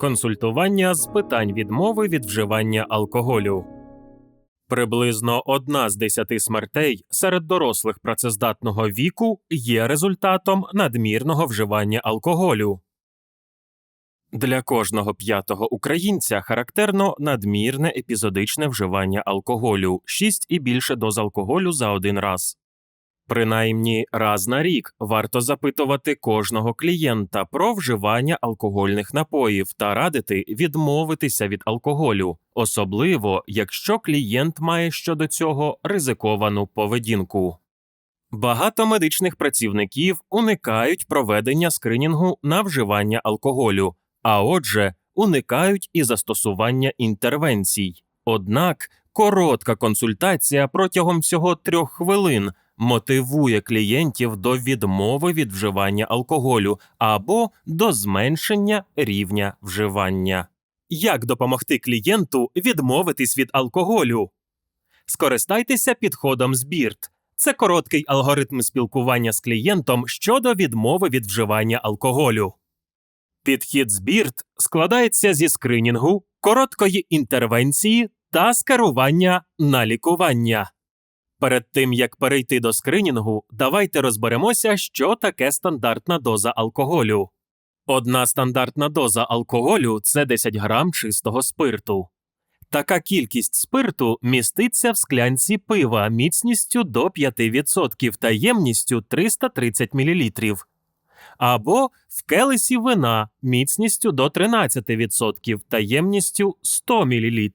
Консультування з питань відмови від вживання алкоголю. Приблизно одна з десяти смертей серед дорослих працездатного віку є результатом надмірного вживання алкоголю. Для кожного п'ятого українця характерно надмірне епізодичне вживання алкоголю 6 і більше доз алкоголю за один раз. Принаймні раз на рік варто запитувати кожного клієнта про вживання алкогольних напоїв та радити відмовитися від алкоголю, особливо якщо клієнт має щодо цього ризиковану поведінку. Багато медичних працівників уникають проведення скринінгу на вживання алкоголю, а отже, уникають і застосування інтервенцій. Однак коротка консультація протягом всього трьох хвилин мотивує клієнтів до відмови від вживання алкоголю або до зменшення рівня вживання. Як допомогти клієнту відмовитись від алкоголю? Скористайтеся підходом збірт. Це короткий алгоритм спілкування з клієнтом щодо відмови від вживання алкоголю. Підхід збірт складається зі скринінгу, короткої інтервенції та скерування на лікування. Перед тим як перейти до скринінгу, давайте розберемося, що таке стандартна доза алкоголю. Одна стандартна доза алкоголю це 10 грам чистого спирту. Така кількість спирту міститься в склянці пива міцністю до 5% та ємністю 330 мл, або в келесі вина міцністю до 13% та ємністю 100 мл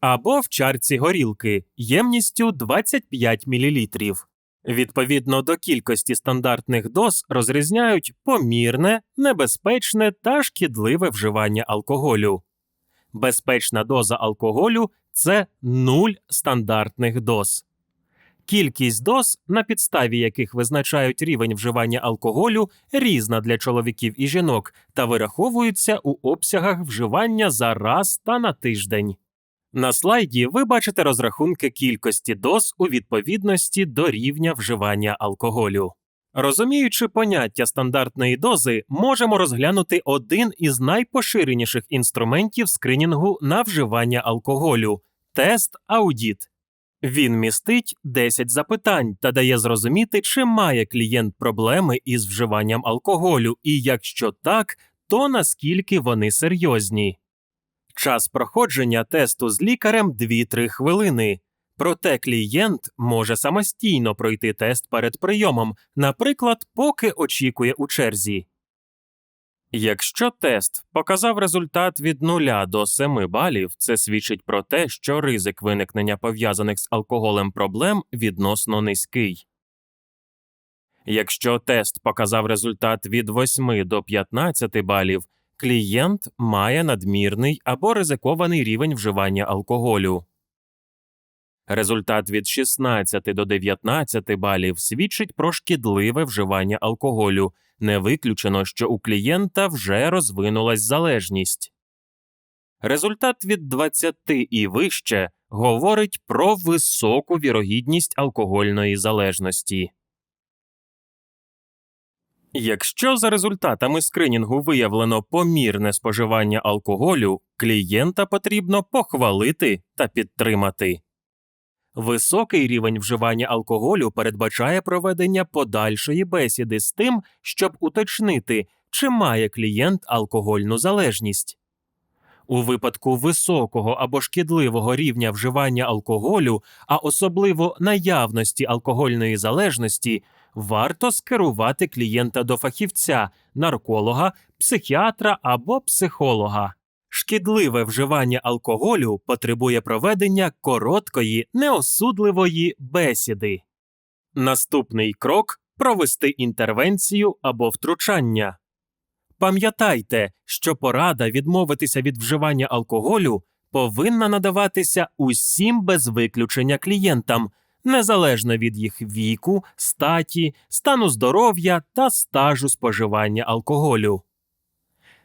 або в чарці горілки ємністю 25 мл. Відповідно до кількості стандартних доз розрізняють помірне, небезпечне та шкідливе вживання алкоголю. Безпечна доза алкоголю це 0 стандартних доз. Кількість доз, на підставі яких визначають рівень вживання алкоголю, різна для чоловіків і жінок та вираховується у обсягах вживання за раз та на тиждень. На слайді ви бачите розрахунки кількості доз у відповідності до рівня вживання алкоголю. Розуміючи поняття стандартної дози, можемо розглянути один із найпоширеніших інструментів скринінгу на вживання алкоголю тест аудіт. Він містить 10 запитань та дає зрозуміти, чи має клієнт проблеми із вживанням алкоголю, і якщо так, то наскільки вони серйозні. Час проходження тесту з лікарем 2-3 хвилини. Проте клієнт може самостійно пройти тест перед прийомом, наприклад, поки очікує у черзі. Якщо тест показав результат від 0 до 7 балів, це свідчить про те, що ризик виникнення пов'язаних з алкоголем проблем відносно низький. Якщо тест показав результат від 8 до 15 балів, клієнт має надмірний або ризикований рівень вживання алкоголю. Результат від 16 до 19 балів свідчить про шкідливе вживання алкоголю. Не виключено, що у клієнта вже розвинулась залежність. Результат від 20 і вище говорить про високу вірогідність алкогольної залежності. Якщо за результатами скринінгу виявлено помірне споживання алкоголю, клієнта потрібно похвалити та підтримати. Високий рівень вживання алкоголю передбачає проведення подальшої бесіди з тим, щоб уточнити, чи має клієнт алкогольну залежність. У випадку високого або шкідливого рівня вживання алкоголю, а особливо наявності алкогольної залежності, варто скерувати клієнта до фахівця, нарколога, психіатра або психолога. Шкідливе вживання алкоголю потребує проведення короткої, неосудливої бесіди. Наступний крок провести інтервенцію або втручання. Пам'ятайте, що порада відмовитися від вживання алкоголю повинна надаватися усім без виключення клієнтам, незалежно від їх віку, статі, стану здоров'я та стажу споживання алкоголю.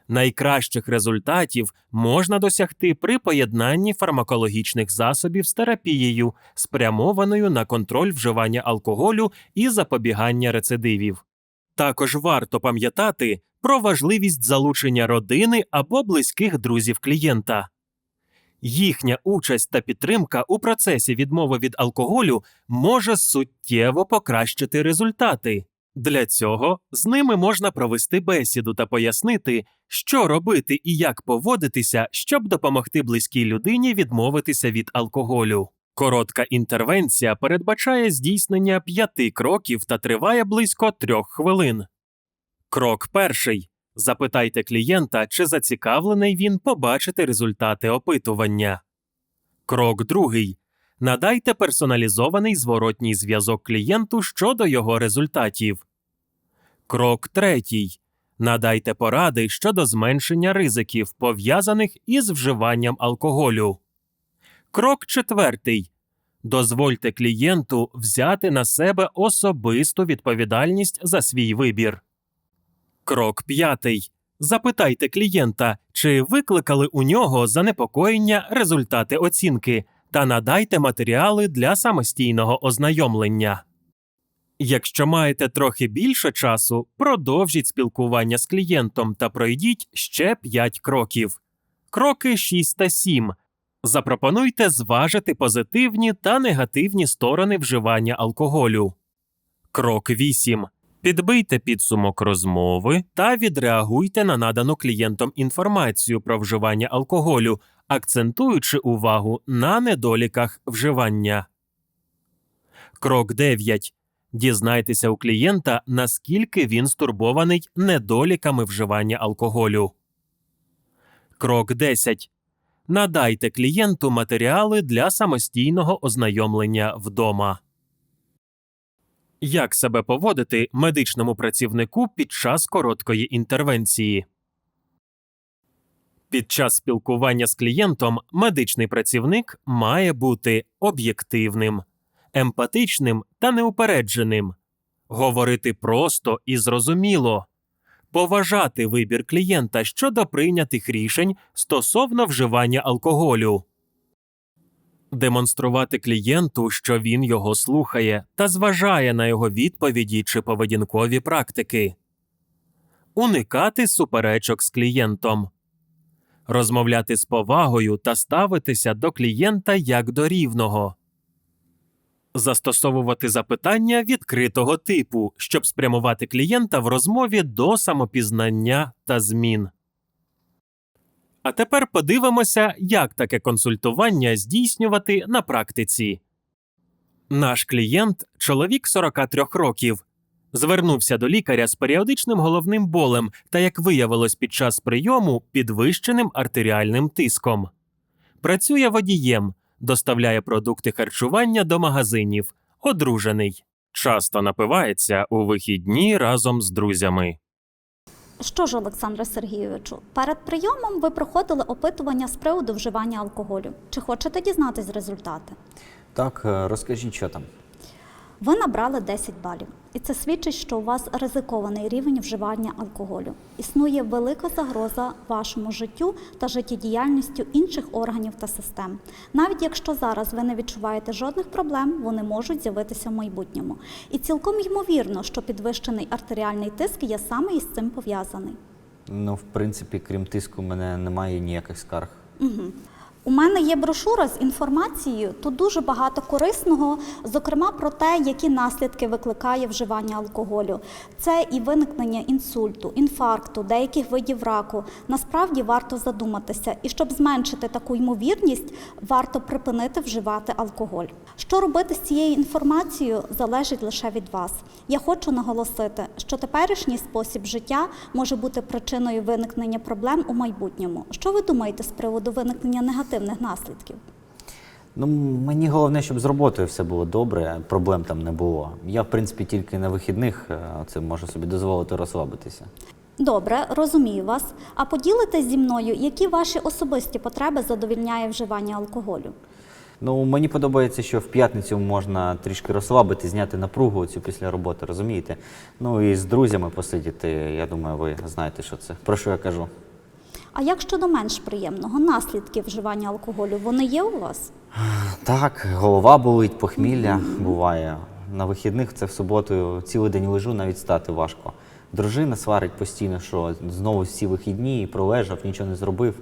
Найкращих результатів можна досягти при поєднанні фармакологічних засобів з терапією, спрямованою на контроль вживання алкоголю і запобігання рецидивів. Також варто пам'ятати про важливість залучення родини або близьких друзів клієнта. Їхня участь та підтримка у процесі відмови від алкоголю може суттєво покращити результати. Для цього з ними можна провести бесіду та пояснити, що робити і як поводитися, щоб допомогти близькій людині відмовитися від алкоголю. Коротка інтервенція передбачає здійснення п'яти кроків та триває близько трьох хвилин. Крок перший. Запитайте клієнта, чи зацікавлений він побачити результати опитування. Крок другий. Надайте персоналізований зворотній зв'язок клієнту щодо його результатів. Крок третій. Надайте поради щодо зменшення ризиків, пов'язаних із вживанням алкоголю. Крок четвертий. Дозвольте клієнту взяти на себе особисту відповідальність за свій вибір. Крок п'ятий. Запитайте клієнта, чи викликали у нього занепокоєння результати оцінки, та надайте матеріали для самостійного ознайомлення. Якщо маєте трохи більше часу, продовжіть спілкування з клієнтом та пройдіть ще 5 кроків. Кроки 6 та 7. Запропонуйте зважити позитивні та негативні сторони вживання алкоголю. Крок 8. Підбийте підсумок розмови та відреагуйте на надану клієнтом інформацію про вживання алкоголю, акцентуючи увагу на недоліках вживання. Крок 9. Дізнайтеся у клієнта, наскільки він стурбований недоліками вживання алкоголю. Крок 10. Надайте клієнту матеріали для самостійного ознайомлення вдома. Як себе поводити медичному працівнику під час короткої інтервенції? Під час спілкування з клієнтом медичний працівник має бути об'єктивним, емпатичним та неупередженим, говорити просто і зрозуміло, поважати вибір клієнта щодо прийнятих рішень стосовно вживання алкоголю. Демонструвати клієнту, що він його слухає та зважає на його відповіді чи поведінкові практики, уникати суперечок з клієнтом, розмовляти з повагою та ставитися до клієнта як до рівного, застосовувати запитання відкритого типу, щоб спрямувати клієнта в розмові до самопізнання та змін. А тепер подивимося, як таке консультування здійснювати на практиці. Наш клієнт, чоловік 43 років, звернувся до лікаря з періодичним головним болем та, як виявилось під час прийому, підвищеним артеріальним тиском. Працює водієм, доставляє продукти харчування до магазинів, одружений, часто напивається у вихідні разом з друзями. Що ж, Олександре Сергійовичу, перед прийомом ви проходили опитування з приводу вживання алкоголю. Чи хочете дізнатись результати? Так, е, розкажіть, що там. Ви набрали 10 балів, і це свідчить, що у вас ризикований рівень вживання алкоголю. Існує велика загроза вашому життю та життєдіяльністю інших органів та систем. Навіть якщо зараз ви не відчуваєте жодних проблем, вони можуть з'явитися в майбутньому. І цілком ймовірно, що підвищений артеріальний тиск є саме із цим пов'язаний. Ну, в принципі, крім тиску, у мене немає ніяких скарг. Угу. У мене є брошура з інформацією. Тут дуже багато корисного, зокрема про те, які наслідки викликає вживання алкоголю. Це і виникнення інсульту, інфаркту, деяких видів раку. Насправді варто задуматися, і щоб зменшити таку ймовірність, варто припинити вживати алкоголь. Що робити з цією інформацією, залежить лише від вас. Я хочу наголосити, що теперішній спосіб життя може бути причиною виникнення проблем у майбутньому. Що ви думаєте з приводу виникнення негативних наслідків? Ну, мені головне, щоб з роботою все було добре, проблем там не було. Я, в принципі, тільки на вихідних це можу собі дозволити розслабитися. Добре, розумію вас. А поділитесь зі мною, які ваші особисті потреби задовільняє вживання алкоголю? Ну, мені подобається, що в п'ятницю можна трішки розслабити, зняти напругу цю після роботи, розумієте? Ну і з друзями посидіти. Я думаю, ви знаєте, що це. Про що я кажу? А як щодо менш приємного, наслідки вживання алкоголю, вони є у вас? Так, голова болить, похмілля буває. на вихідних це в суботу цілий день лежу, навіть стати важко. Дружина сварить постійно, що знову всі вихідні пролежав, нічого не зробив.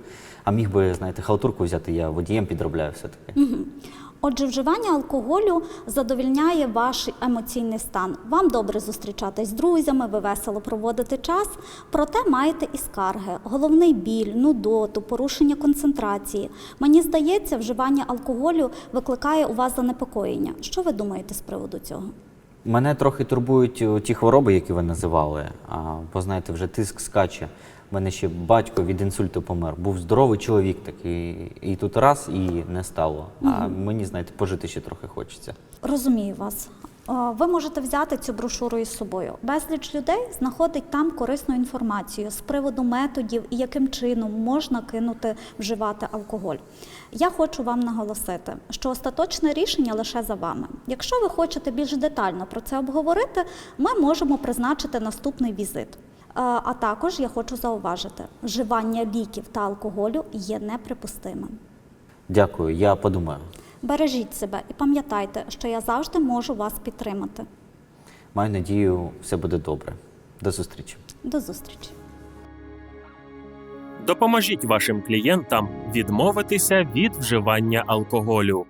А міг би, знаєте, халтурку взяти, я водієм підробляю все-таки. Отже, вживання алкоголю задовільняє ваш емоційний стан. Вам добре зустрічатись з друзями, ви весело проводите час, проте маєте і скарги, головний біль, нудоту, порушення концентрації. Мені здається, вживання алкоголю викликає у вас занепокоєння. Що ви думаєте з приводу цього? Мене трохи турбують ті хвороби, які ви називали. Бо знаєте, вже тиск скаче. У мене ще батько від інсульту помер. Був здоровий чоловік такий, і тут раз і не стало. А мені, знаєте, пожити ще трохи хочеться. Розумію вас. Ви можете взяти цю брошуру із собою. Безліч людей знаходить там корисну інформацію з приводу методів і яким чином можна кинути вживати алкоголь. Я хочу вам наголосити, що остаточне рішення лише за вами. Якщо ви хочете більш детально про це обговорити, ми можемо призначити наступний візит. Е, А також я хочу зауважити, вживання ліків та алкоголю є неприпустимим. Дякую, я подумаю. Бережіть себе і пам'ятайте, що я завжди можу вас підтримати. Маю надію, все буде добре. До зустрічі. До зустрічі! Допоможіть вашим клієнтам відмовитися від вживання алкоголю.